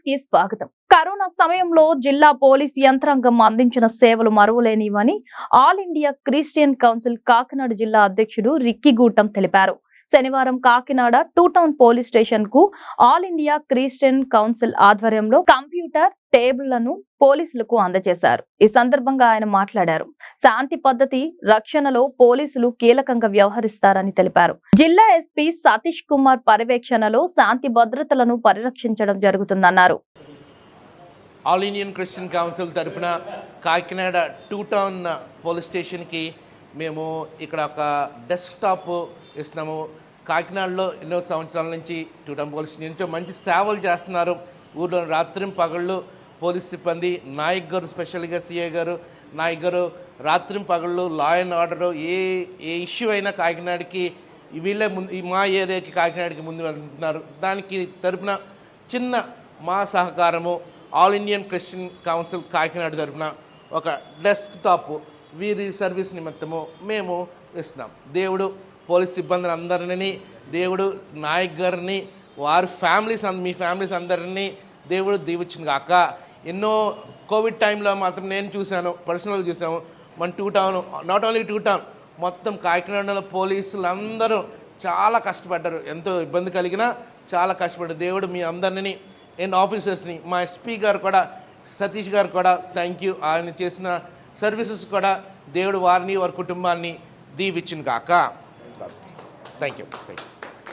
న్యూస్కి స్వాగతం. కరోనా సమయంలో జిల్లా పోలీస్ యంత్రాంగం అందించిన సేవలు మరువలేనివని all India Christian council Kakinada జిల్లా అధ్యక్షుడు రిక్కీ గూటం తెలిపారు. శనివారం కాకినాడ టూ టౌన్ పోలీస్ స్టేషన్కు ఆల్ ఇండియా క్రిస్టియన్ కౌన్సిల్ ఆధ్వర్యంలో టేబుళ్ళను పోలీసులకు అందజేశారు. ఈ సందర్భంగా ఆయన మాట్లాడారు. శాంతి పద్ధతి రక్షణలో పోలీసులు కీలకంగా వ్యవహరిస్తారని తెలిపారు. జిల్లా ఎస్పీ సతీష్ కుమార్ పర్యవేక్షణలో శాంతి భద్రతలను పరిరక్షించడం జరుగుతుందన్నారు. ఆల్ ఇండియన్ క్రిస్టియన్ కౌన్సిల్ తరపున కాకినాడ టూ టౌన్ పోలీస్ స్టేషన్కి మేము ఇక్కడ ఒక డెస్క్టాప్ ఇస్తున్నాము. కాకినాడలో ఎన్నో సంవత్సరాల నుంచి టూ టౌన్ పోలీస్ స్టేషన్ ఎంతో మంచి సేవలు చేస్తున్నారు. ఊళ్ళో రాత్రి పగళ్ళు పోలీస్ సిబ్బంది నాయక్ గారు స్పెషల్గా సీఏ గారు నాయక్ గారు రాత్రి పగళ్ళు law and order a a issue అయినా కాకినాడకి వీళ్ళే ముందు మా ఏరియాకి కాకినాడకి ముందు వెళ్తున్నారు. దానికి తరపున చిన్న మా సహకారము all Indian Christian council Kakinada తరపున ఒక డెస్క్ టాప్ వీరి సర్వీస్ నిమిత్తము మేము ఇస్తున్నాం. దేవుడు పోలీస్ సిబ్బందిని అందరినీ దేవుడు నాయక్ గారిని వారి ఫ్యామిలీస్ మీ ఫ్యామిలీస్ అందరినీ దేవుడు దీవించిన కాక ఎన్నో కోవిడ్ టైంలో మాత్రం నేను చూశాను పర్సనల్గా చూసాము మన two town not only two town మొత్తం కాకినాడలో పోలీసులు అందరూ చాలా కష్టపడ్డారు. ఎంతో ఇబ్బంది కలిగినా చాలా కష్టపడ్డారు. దేవుడు మీ అందరినీ అండ్ ఆఫీసర్స్ని మా ఎస్పీ గారు కూడా సతీష్ గారు కూడా థ్యాంక్ యూ ఆయన చేసిన సర్వీసెస్ కూడా దేవుడు వారిని వారి కుటుంబాన్ని దీవిచ్చిన కాక థ్యాంక్ యూ థ్యాంక్ యూ